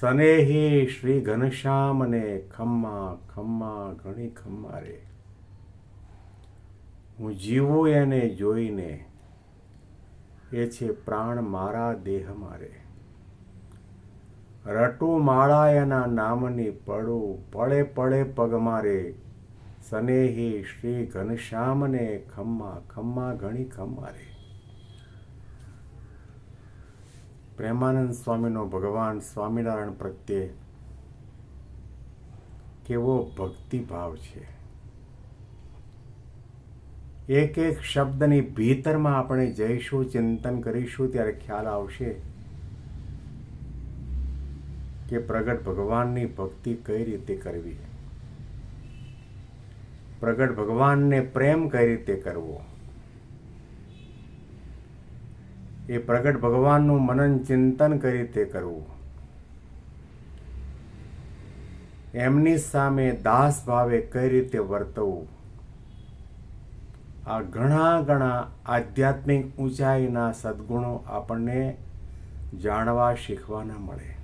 સનેહી શ્રી ઘનશ્યામને ખમ્મા ખમ્મા ઘણી ખમ્મા રે હું જીવું એને જોઈને, એ છે પ્રાણ મારા દેહ મારે। રટું માળા એના નામની પડું, પડે પડે પગ મારે। સનેહી શ્રી ઘનશ્યામને ખમ્મા ખમ્મા ઘણી ખમ્મા રે। પ્રેમાનંદ સ્વામીનો ભગવાન સ્વામિનારાયણ પ્રત્યે કેવો ભક્તિભાવ છે. એક એક શબ્દની ભીતરમાં આપણે જઈશું, ચિંતન કરીશું, ત્યારે ખ્યાલ આવશે કે પ્રગટ ભગવાનની ભક્તિ કઈ રીતે કરવી. પ્રગટ ભગવાનને પ્રેમ કઈ રીતે કરવો. એ પ્રગટ ભગવાનનું મનન ચિંતન કઈ રીતે કરવું. એમની સામે દાસ ભાવે કઈ રીતે વર્તવું? આ ઘણા ઘણા આધ્યાત્મિક ઊંચાઈના સદગુણો આપણને જાણવા શીખવાના મળે.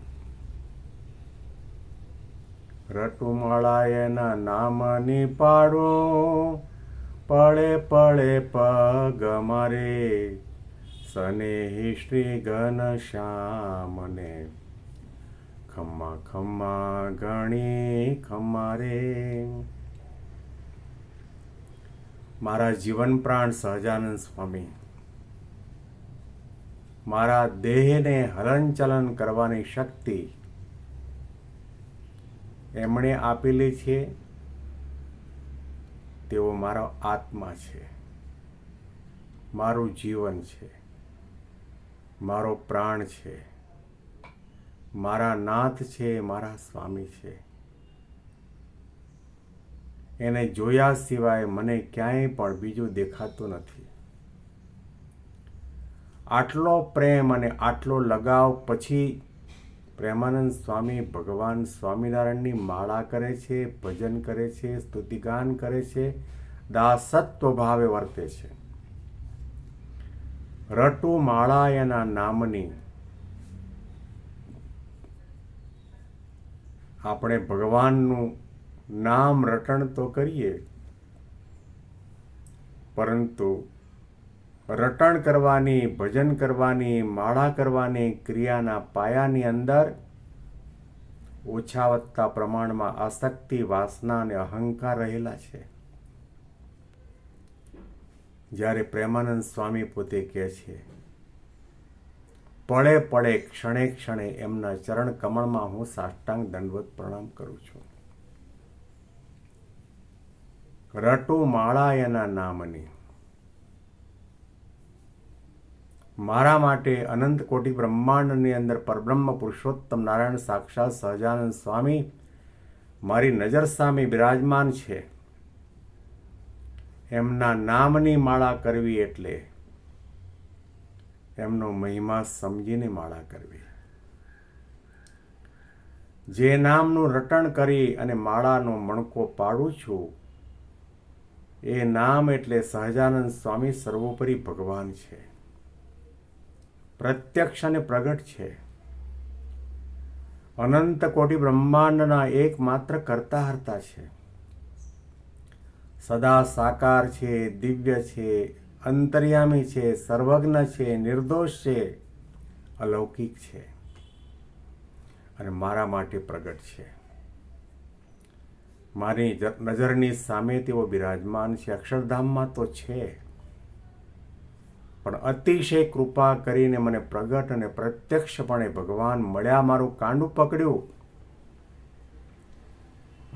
રટુમાળાયના નામની પાડો પડે પડે પગ મારે. સનેહી શ્રી ઘનશ્યામને ખમ્મા ખમ્મા ગણી ખમ્મા રે મારા જીવન પ્રાણ સહજાનંદ સ્વામી મારા દેહને હલનચલન કરવાની શક્તિ એમણે આપેલી છે તેઓ મારો આત્મા છે મારું જીવન છે મારો પ્રાણ છે. મારા નાથ છે, મારા સ્વામી છે. એને જોયા સિવાય મને ક્યાંય પણ બીજું દેખાતું નથી. આટલો પ્રેમ અને આટલો લગાવ પછી પ્રેમાનંદ સ્વામી ભગવાન સ્વામિનારાયણની માળા કરે છે, ભજન કરે છે, સ્તુતિગાન કરે છે દાસત્વ ભાવે વર્તે છે. રટુ માળા એના નામની આપણે ભગવાનનું નામ રટણ તો કરીએ, પરંતુ રટણ કરવાની, ભજન કરવાની, માળા કરવાની ક્રિયાના પાયાની અંદર ઓછા વધતા પ્રમાણમાં આસક્તિ, વાસના અને અહંકાર રહેલા છે. જ્યારે પ્રેમાનંદ સ્વામી પોતે કહે છે પળે પળે ક્ષણે ક્ષણે એમના ચરણ કમળમાં હું સાષ્ટાંગ દંડવત પ્રણામ કરું છું. રટુ માળા એના નામની. મારા માટે અનંત કોટી બ્રહ્માંડની અંદર પરબ્રહ્મ પુરુષોત્તમ નારાયણ સાક્ષાત સહજાનંદ સ્વામી મારી નજર સામે બિરાજમાન છે. એમના નામની માળા કરવી એટલે એમનો મહિમા સમજીને માળા કરવી. જે નામનું રટણ કરી અને માળાનો મણકો પાડું છું, એ નામ એટલે સહજાનંદ સ્વામી સર્વોપરી ભગવાન છે. પ્રત્યક્ષ અને પ્રગટ છે. અનંત કોટી બ્રહ્માંડના એકમાત્ર કરતા હર્તા છે. સદા સાકાર છે, દિવ્ય છે, અંતર્યામી છે, સર્વજ્ઞ છે, નિર્દોષ છે, અલૌકિક છે. અને મારા માટે પ્રગટ છે. મારી નજરની સામે તેઓ બિરાજમાન છે, અક્ષરધામમાં તો છે. પણ અતિશય કૃપા કરીને મને પ્રગટ અને પ્રત્યક્ષપણે ભગવાન મળ્યા મારું કાંડું પકડ્યું.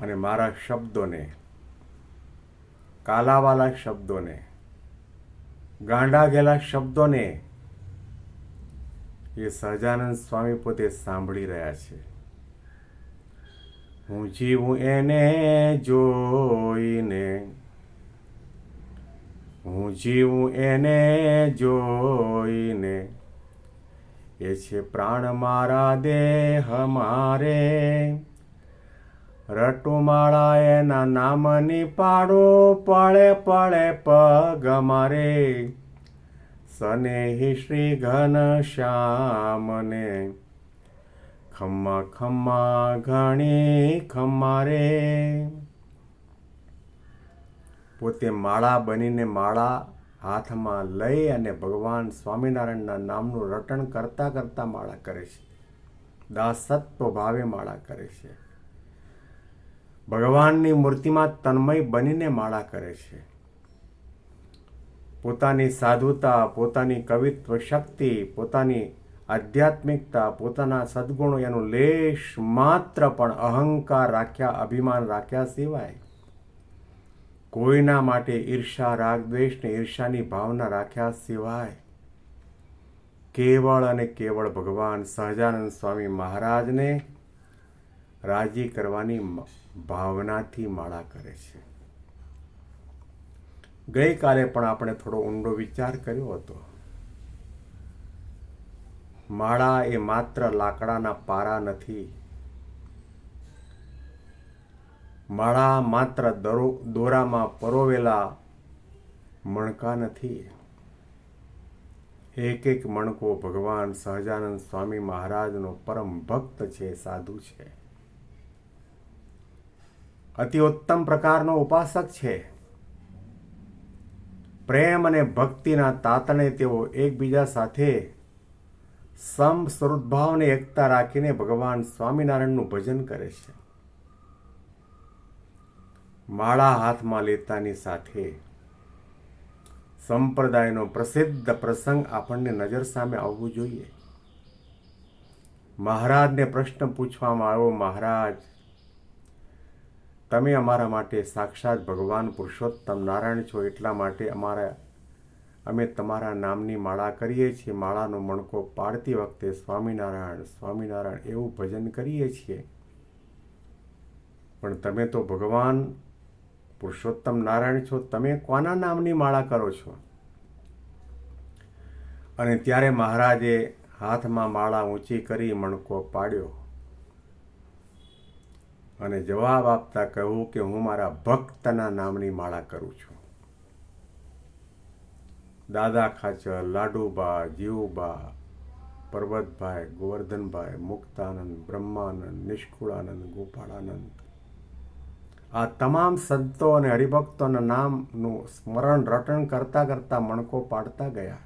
અને મારા શબ્દોને કાલાવાલા શબ્દોને, ગાંડા ગયેલા શબ્દોને એ સહજાનંદ સ્વામી પોતે સાંભળી રહ્યા છે. હું જીવું એને જોઈને, હું જીવું એને જોઈને, એ છે પ્રાણ મારા દેહ મારે. રટુમાળા એના નામની પાડો પળે પળે પગ મારે. સનેહી શ્રી ઘન શ્યામને. ખમ્મા ખમ્મા ઘણી ખમ્મારે. પોતે માળા બનીને માળા હાથમાં લઈ અને ભગવાન સ્વામિનારાયણના નામનું રટણ કરતા કરતા માળા કરે છે. દાસત્વ ભાવે માળા કરે છે. ભગવાનની મૂર્તિમાં તન્મય બનીને માળા કરે છે. પોતાની સાધુતા, પોતાની કવિત્વ શક્તિ, પોતાની આધ્યાત્મિકતા, પોતાના સદગુણો એનું લેશ માત્ર પણ અહંકાર રાખ્યા, અભિમાન રાખ્યા સિવાય કોઈના માટે ઈર્ષા, રાગ, દ્વેષ ને ઈર્ષાની ભાવના રાખ્યા સિવાય કેવળ અને કેવળ ભગવાન સહજાનંદ સ્વામી મહારાજને રાજી કરવાની ભાવનાથી માળા કરે છે. ગઈકાલે પણ આપણે થોડો ઊંડો વિચાર કર્યો હતો. માળા એ માત્ર લાકડાના પારા નથી. માળા માત્ર દરો, દોરામાં પરોવેલા મણકા નથી. એક એક મણકો ભગવાન સહજાનંદ સ્વામી મહારાજનો પરમ ભક્ત છે, સાધુ છે. અતિ ઉત્તમ પ્રકારનો ઉપાસક છે. પ્રેમ અને ભક્તિના તાતણે તેઓ એકબીજા સાથે સમ સ્વરૂપભાવને એકતા રાખીને ભગવાન સ્વામિનારાયણનું ભજન કરે છે. માળા હાથમાં લેતાની સાથે સંપ્રદાયનો પ્રસિદ્ધ પ્રસંગ આપણને નજર સામે આવવું જોઈએ. મહારાજને પ્રશ્ન પૂછવામાં આવ્યો, મહારાજ તમે અમારા માટે સાક્ષાત ભગવાન પુરુષોત્તમ નારાયણ છો એટલા માટે અમારા અમે તમારા નામની માળા કરીએ છીએ. માળાનો મણકો પાડતી વખતે સ્વામિનારાયણ સ્વામિનારાયણ એવું ભજન કરીએ છીએ. પણ તમે તો ભગવાન પુરુષોત્તમ નારાયણ છો. તમે કોના નામની માળા કરો છો? અને ત્યારે મહારાજે હાથમાં માળા ઊંચી કરી મણકો પાડ્યો. અને જવાબ આપતા કહ્યું કે હું મારા ભક્તના નામની માળા કરું છું. દાદા ખાચર, લાડુબા, જીવુબા, પર્વતભાઈ, ગોવર્ધનભાઈ, મુક્તાનંદ, બ્રહ્માનંદ, નિષ્કુળાનંદ, ગોપાળાનંદ. આ તમામ સંતો અને હરિભક્તોના નામનું સ્મરણ, રટણ કરતા કરતા મણકો પાડતા ગયા.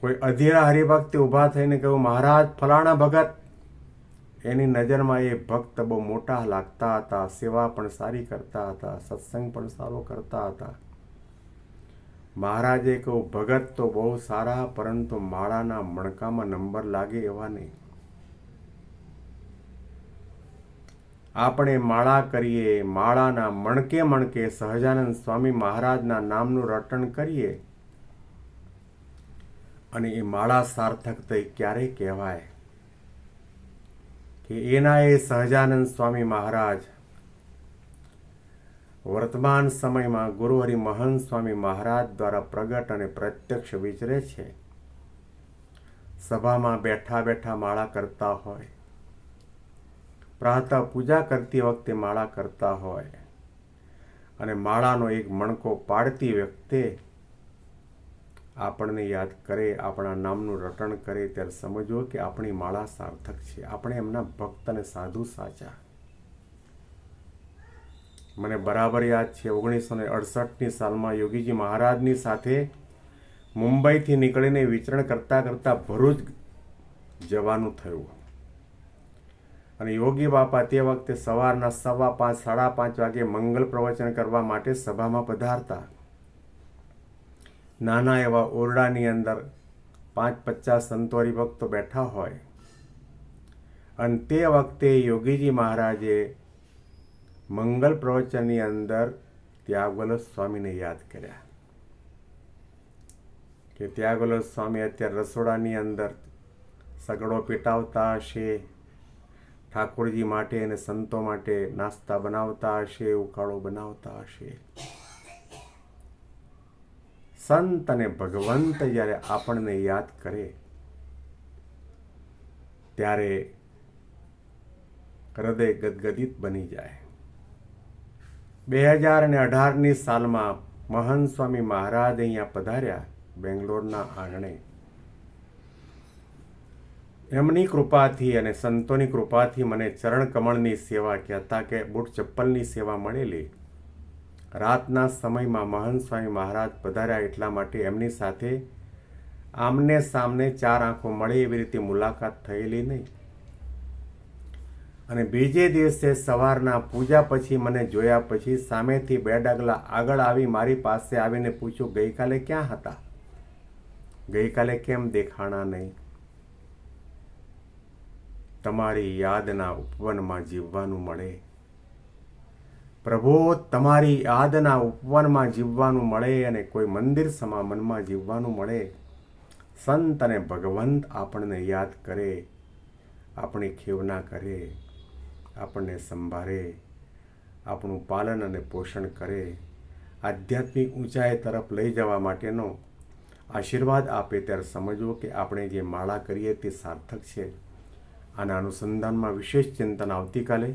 કોઈ અધીરા હરિભક્તિ ઊભા થઈને કહ્યું, મહારાજ, ફલાણા ભગત એની નજરમાં એ ભક્ત બહુ મોટા લાગતા હતા, સેવા પણ સારી કરતા હતા, સત્સંગ પણ સારો કરતા હતા. મહારાજે કહું ભગત તો બહુ સારા, પરંતુ માળાના મણકામાં નંબર લાગે એવા નહીં. આપણે માળા કરીએ, માળાના મણકે મણકે સહજાનંદ સ્વામી મહારાજના નામનું રટણ કરીએ. અને એ માળા સાર્થક થઈ ક્યારે કહેવાય. કે એના એ સહજાનંદ સ્વામી મહારાજ વર્તમાન સમયમાં ગુરુહરિ મહંત સ્વામી મહારાજ દ્વારા પ્રગટ અને પ્રત્યક્ષ વિચરે છે. સભામાં બેઠા બેઠા માળા કરતા હોય. પ્રાતઃ પૂજા કરતી વખતે માળા કરતા હોય. અને માળાનો એક મણકો પાડતી વખતે આપણને યાદ કરે, આપણા નામનું રટણ કરે, ત્યારે સમજવો કે આપણી માળા સાર્થક છે. આપણે એમના ભક્ત અને સાધુ સાચા. મને બરાબર યાદ છે, ઓગણીસો ને અડસઠની સાલમાં યોગીજી મહારાજની સાથે મુંબઈથી નીકળીને વિચરણ કરતાં કરતાં ભરૂચ જવાનું થયું. અને યોગી બાપા તે વખતે સવારના સવા પાંચ, સાડા પાંચ વાગે મંગલ પ્રવચન કરવા માટે સભામાં પધારતા. નાના એવા ઓરડાની અંદર પાંચ પચાસ સંતોરી ભક્તો બેઠા હોય. અને તે વખતે યોગીજી મહારાજે મંગલ પ્રવચનની અંદર ત્યાગોલ સ્વામીને યાદ કર્યા. કે ત્યાગોલ સ્વામી અત્યારે રસોડાની અંદર સગડો પીટાવતા હશે, ઠાકોરજી માટે અને સંતો માટે નાસ્તા બનાવતા હશે, ઉકાળો બનાવતા હશે. સંત અને ભગવંત જ્યારે આપણને યાદ કરે, ત્યારે હૃદય ગદગદિત બની જાય. બે હજાર અને અઢારની સાલમાં મહંત સ્વામી મહારાજ અહીંયા પધાર્યા બેંગ્લોરના આંગણે. એમની કૃપાથી અને સંતોની કૃપાથી મને ચરણ કમળની સેવા કહેતા કે બુટ ચપ્પલની સેવા મળેલી. રાતના સમયમાં મહંત સ્વામી મહારાજ પધાર્યા એટલા માટે એમની સાથે આમને સામને ચાર આંખો મળે એવી રીતે મુલાકાત થયેલી નહીં. અને બીજે દિવસે સવારના પૂજા પછી મને જોયા પછી સામેથી બે ડગલા આગળ આવી મારી પાસે આવીને પૂછ્યું, ગઈકાલે ક્યાં હતા? ગઈકાલે કેમ દેખાણા નહીં? તમારી યાદના ઉપવનમાં જીવવાનું મળે. પ્રભુ, તમારી યાદના ઉપવનમાં જીવવાનું મળે અને કોઈ મંદિર સમા મનમાં જીવવાનું મળે. સંત અને ભગવંત આપણને યાદ કરે, આપણી ખેવના કરે, આપણને સંભાળે, આપણું પાલન અને પોષણ કરે. આધ્યાત્મિક ઊંચાઈ તરફ લઈ જવા માટેનો આશીર્વાદ આપે ત્યારે સમજવું કે આપણે જે માળા કરીએ તે સાર્થક છે. આના અનુસંધાનમાં વિશેષ ચિંતન આવતીકાલે